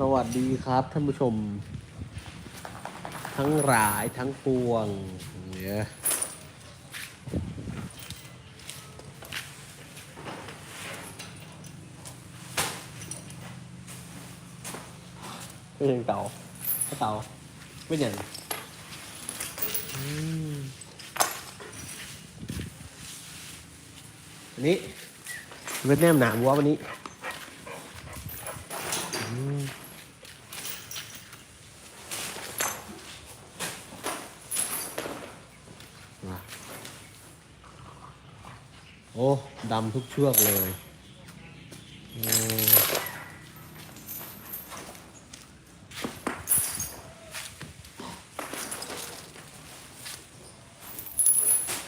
สวัสดีครับท่านผู้ชม ทั้งหลายทั้งปวงเนี่ยเป็นยังเต่าข้าเต่าเป็นยังอันนี้เวียดนามหนามวัววันนี้มาโอ้ ดำทุกเชือกเลยโอ้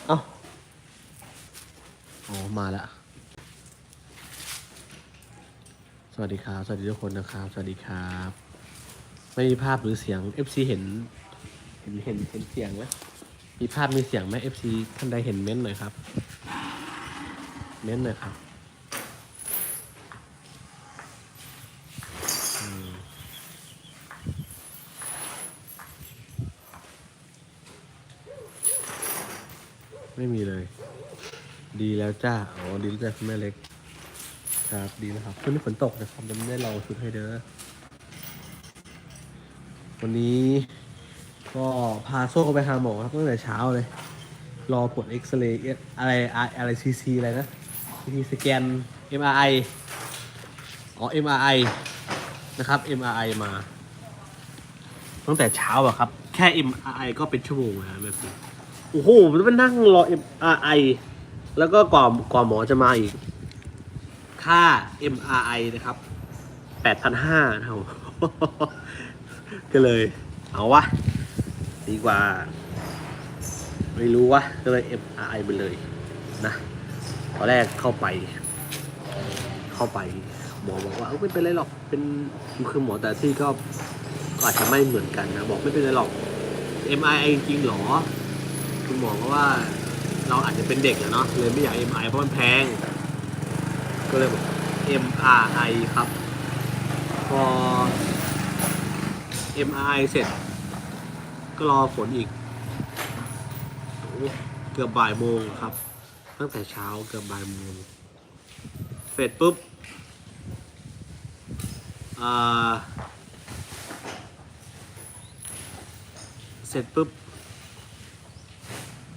เอ้าโอ้มาแล้ว สวัสดีครับ สวัสดีทุกคนนะครับ สวัสดีครับ ไม่มีภาพหรือเสียง FC เห็น เห็นเห็นเห็นเสียงไหมมีภาพมีเสียงไหม FC ท่านใดเห็นเม้นต์หน่อยครับ เม้นต์หน่อยครับไม่มีเลย ดีแล้วจ้าอ๋อดีแล้วจ้าคุณแม่เล็ก ครับดีนะครับช่วงนี้ฝนตกนะครับยังไม่ได้ลองชุดให้เด้อวันนี้ก็พาโซ่ไปหาหมอครับตั้งแต่เช้าเลย รอผลเอ็กซเรย์อะไรอะไรซีซีอะไรนะ ซีสแกน MRI อ๋อ MRI นะครับ MRI มา ตั้งแต่เช้าอะครับ แค่ MRI ก็เป็นชั่วโมงนะแบบนี้โอ้โหมต้องไปนั่งรอ MRI แล้วก็ก่อนก่อนหมอจะมาอีก ค่า MRI นะครับ8,500นะครับก็เลย เอาวะ ดีกว่า ไม่รู้วะ ก็เลย MRI ไปเลยนะ ตอนแรกเข้าไป เข้าไป หมอบอกว่าเออไม่เป็นไรหรอกเป็นคือหมอแต่ที่ก็ก็อาจจะไม่เหมือนกันนะบอกไม่เป็นไรหรอก MRI จริงหรอ คุณหมอก็ว่าเราอาจจะเป็นเด็กอะเนาะเลยไม่อยาก MRI เพราะมันแพง ก็เลยบอก MRI ครับ พอ MRI เสร็จ ก็รอผลอีก เกือบบ่ายโมงครับ ตั้งแต่เช้าเกือบบ่ายโมงเสร็จปุ๊บเสร็จปุ๊บ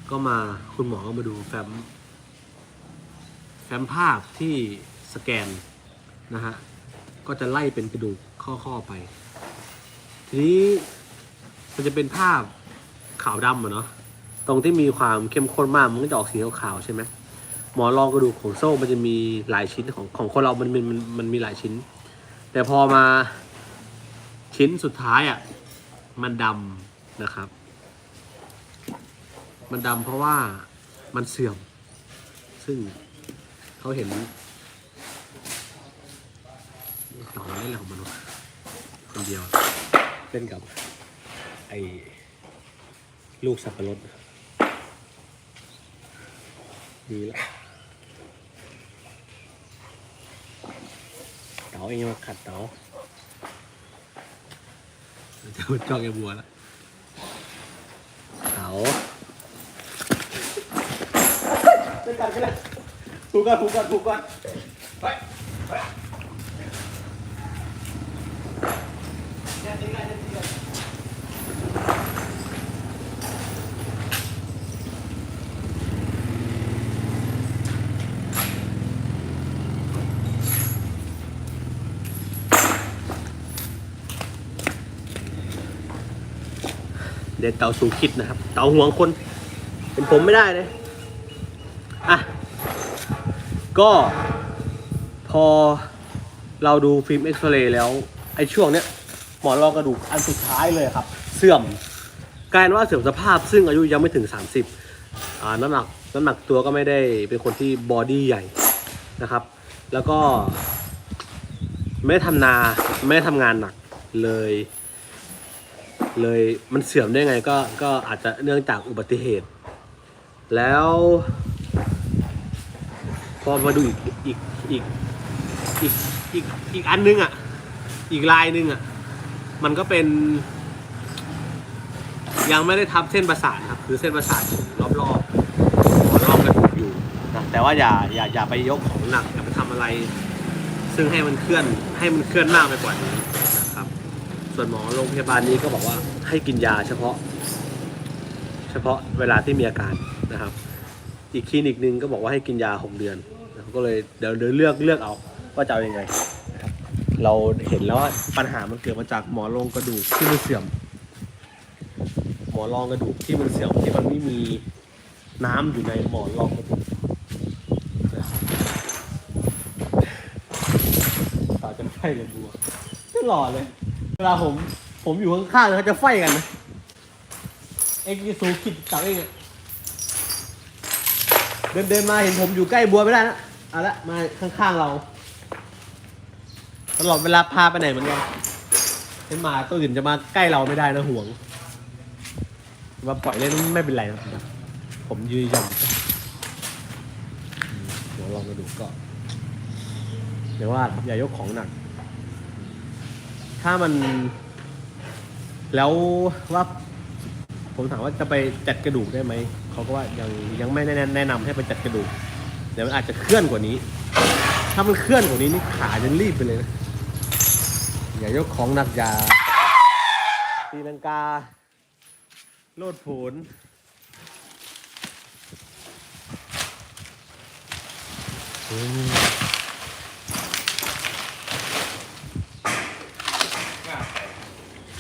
ก็มาคุณหมอก็มาดูแฟ้มแฟ้มภาพที่สแกนนะฮะ ก็จะไล่เป็นกระดูกข้อๆไป ทีนี้มันจะเป็นภาพขาวดำอะเนาะ ตรงที่มีความเข้มข้นมากมันก็จะออกสีขาวๆใช่ไหมหมอนรองกระดูกของโซ่มันจะมีหลายชิ้นของของคนเรามันมันมันมันมีหลายชิ้น แต่พอมาชิ้นสุดท้ายอะ่ะมันดำนะครับ มันดำเพราะว่ามันเสื่อม ซึ่งเขาเห็นต่อเล่นอะไรของมันวะคนเดียวเล่นกับไอ้ลูกสับปะรด ดีแล้วเต๋าเองมาขัดเต๋าจะมาจ้องแกบัวแล้วเต๋าเป็นกันกันเลยถูกกันถูกกันถูกกันไปไปเนี่ยนี่ไงเนี่ยนี่ไง เด็ดเต่าสูคิดนะครับ เต่าห่วงคน เป็นผมไม่ได้เลยอะก็พอเราดูฟิล์มเอ็กซเรย์แล้ว ไอ้ช่วงเนี้ยหมอนรองกระดูกอันสุดท้ายเลยครับ เสื่อมกลายเป็นว่าเสื่อมสภาพซึ่งอายุยังไม่ถึง 30อ่าน้ำหนักน้ำหนักตัวก็ไม่ได้เป็นคนที่บอดี้ใหญ่นะครับ แล้วก็ไม่ได้ทำนาไม่ได้ทำงานหนักเลย เลยมันเสื่อมได้ไงก็ก็อาจจะเนื่องจากอุบัติเหตุ แล้ว พอมาดูอีกอีกอีกอีกอีกอีกอันนึงอะ อีกลายหนึ่งอะ มันก็เป็น ยังไม่ได้ทับเส้นประสาทครับ คือเส้นประสาทอยู่รอบๆหัวรอบกระดูกอยู่นะแต่ว่าอย่าอย่าอย่าไปยกของหนักอย่าไปทำอะไร ซึ่งให้มันเคลื่อนให้มันเคลื่อนมากไปกว่านี้ ส่วนหมอโรงพยาบาลนี้ก็บอกว่าให้กินยาเฉพาะ เฉพาะเวลาที่มีอาการนะครับ อีกคลินิกหนึ่งก็บอกว่าให้กินยาหกเดือนก็เลยเดี๋ยวเดี๋ยวเลือกเลือกเอาว่าจะเอาอยังไงนะครับเราเห็นแล้วว่าปัญหามันเกิดมาจากหมอรองกระดูกที่มันเสื่อม หมอรองกระดูกที่มันเสื่อมที่มันไม่มีน้ำอยู่ในหมอนรองกระดูกตาจะไฟเลยบัวไม่หล่อเลย เวลาผมผมอยู่ข้างๆเขาจะไฟกันนะเอ็กซ์ซูคิดจับเองเดินเดินมาเห็นผมอยู่ใกล้บัวไม่ได้นะเอาละมาข้างๆเรา ตลอดเวลาพาไปไหนเหมือนกันเห็นหมาตัวอื่นจะมาใกล้เราไม่ได้นะห่วงมาปล่อยเล่นไม่เป็นไรนะผมยืนยันเดี๋ยวลองมาดูก็เดี๋ยวว่าอย่ายกของหนัก ถ้ามัน แล้วว่า ผมถามว่าจะไปจัดกระดูกได้ไหม เขาก็ว่ายังยังไม่แนะแนะนำให้ไปจัดกระดูกเดี๋ยวมันอาจจะเคลื่อนกว่านี้ ถ้ามันเคลื่อนกว่านี้นี่ขาจะรีบไปเลยนะอย่ายกของหนักยาตีลังกา โลดผนอืม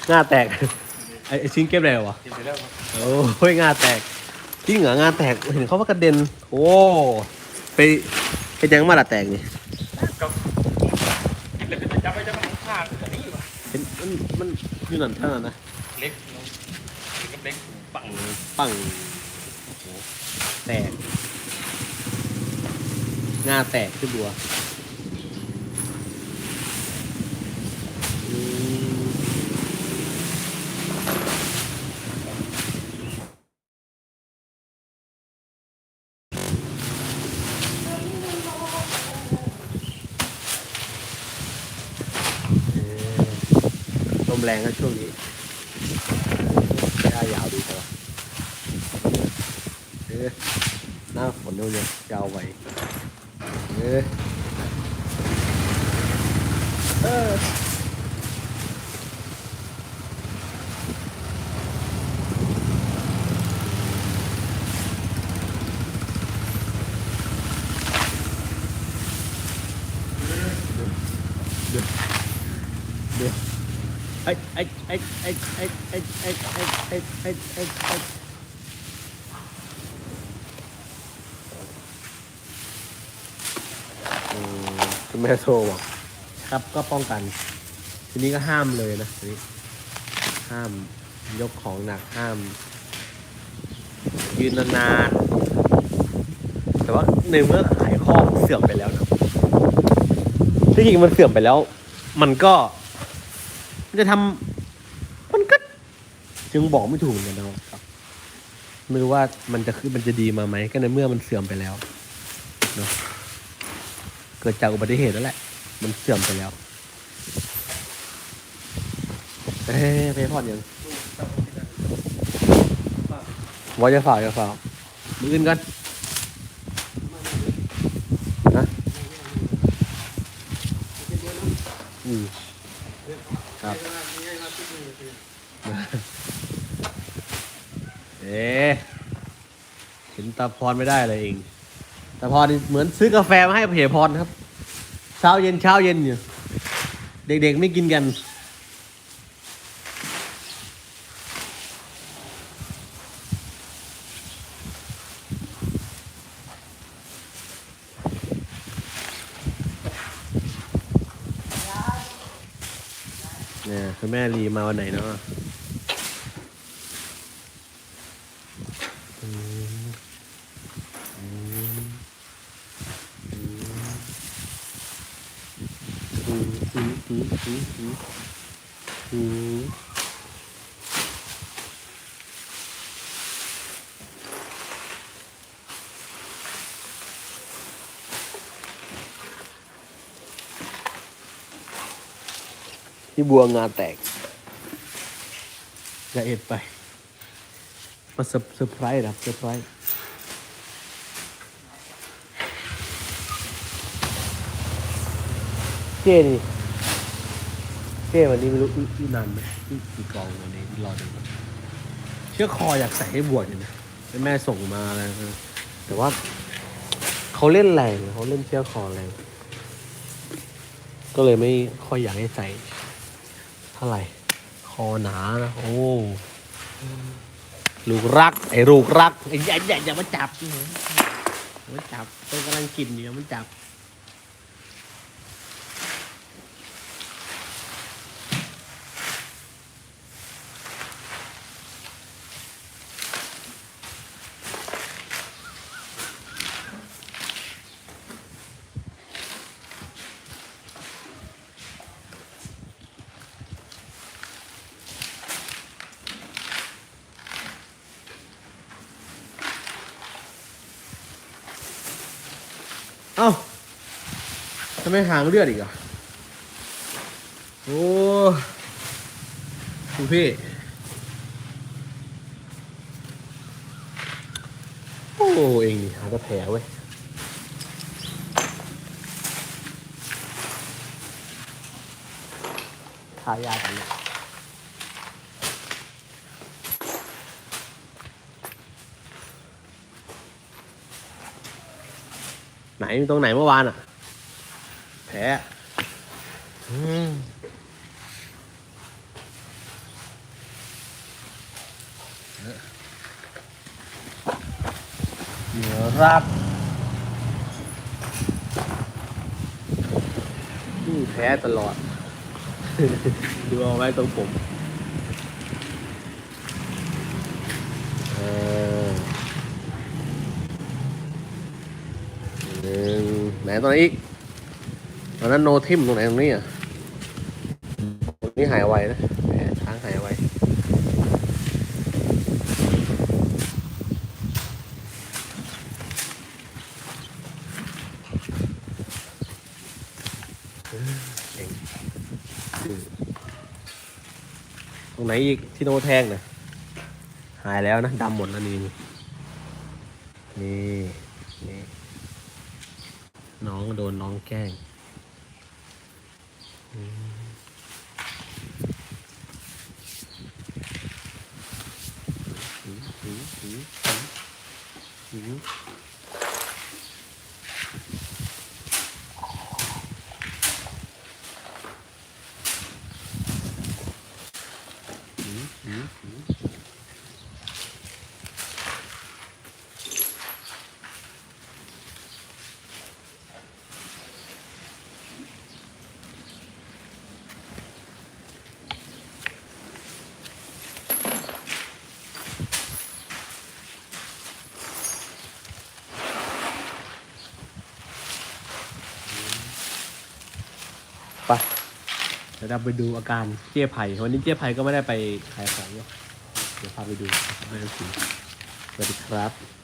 หน้าแตก ไอ้ไอ้ชิ้นเก็บอะไรวะ เกินไปแล้วครับโอ้ยงาแตกจริงเหรองาแตกเห็นเขาว่ากระเด็น โอ้ไปไปยังมาละแตกนี่ก็กินแล้วจะจับไปจะมาฆ่าตัวนี้วะเห็นมันมันอยู่นั่นเท่านั้นนะเล็กเนาะเล็กกับเล็กปังปังโอ้โหแตกงาแตกขึ้นบัวอืมเออล มแรงนะช่วงนี้หญ้ายาวดีครับเออหน้าฝนด้วยเลยยาวไวเออเออเดี๋ยวไอ้ไอ้ ไอ้ไอ้ไอ้ไอ้ไอ้ไอ้ไอ้ไอ้ไอ้คุณแม่โทรบอกครับก็ป้องกัน ทีนี้ก็ห้ามเลยนะทีนี้ห้ามยกของหนักห้าม ยืนนานๆแต่ว่าในเมื่อขายข้อเสื่อมไปแล้วนะที่จริงมันเสื่อมไปแล้ว มันก็ มันจะทำ ยังบอกไม่ถูกเหมือนกันนะครับ ไม่รู้ว่ามันจะคือมันจะดีมาไหมก็ในเมื่อมันเสื่อมไปแล้วเนาะเกิดจากอุบัติเหตุนั่นแหละ มันเสื่อมไปแล้วเฮ้ยเพย์พอดยังว่าจะฝากจะฝากมืออื่นกันนะอืมครับ เอ๊ะเห็นตาพรไม่ได้เลยเองตาพรนี่เหมือนซื้อกาแฟมาให้เพพรครับ เช้าเย็นเช้าเย็นอยู่ เด็กๆไม่กินกัน เนี่ยคุณแม่รีมาวันไหนเนาะอืมอืมอืมอืมอืมอืม อืมอืมอืมพี่บัวงานแตกอย่าเอ็ดไปมาเซอร์เซอร์ไพรส์นะครับเซอร์ไพรส์เจ้นี่ เจ้วันนี้ไม่รู้อีนานไหมอีกี่กองวันนี้รอดูเชือกคออยากใส่ให้บวชอยู่นะแม่ส่งมาอะไรแต่ว่าเขาเล่นแรงเขาเล่นเชือกคอแรงก็เลยไม่ค่อยอยากให้ใส่เท่าไหร่ คอหนานะโอ้ลูกรัก ไอ้ลูกรักไอ้อย่าอย่าอย่ามาจับอย่ามาจับเป็นกำลังกินอยู่อย่ามาจับ อ้าทำไมหางเลือดอีกอะ โอ้คุณพี่ โอ้เองนี่หาแต่แผลเว้ยทายากันเลย ไหนมีตรงไหนเมื่อวานอะแผลอืมเหนือรักนี่แพ้ตลอด ดูเอาไว้ตรงผมเออห นึ่งไหนตรงไหนอีกตอนนั้นโนทิมตรงไหนตรงนี้อะตรงนี้หายไวนะแหมช้างหายไวตรงไหนอีกที่โนแทงนะหายแล้วนะดำหมดแล้วนี่นี่นี่ น้องโดนน้องแกล้งอืมหืมหืมหืม ไปเดี๋ยวเราไปดูอาการเจ๊ไผ่วันนี้เจ๊ไผ่ก็ไม่ได้ไปขายของเนอะเดี๋ยวพาไปดูไม่ต้องสวัสดีครับ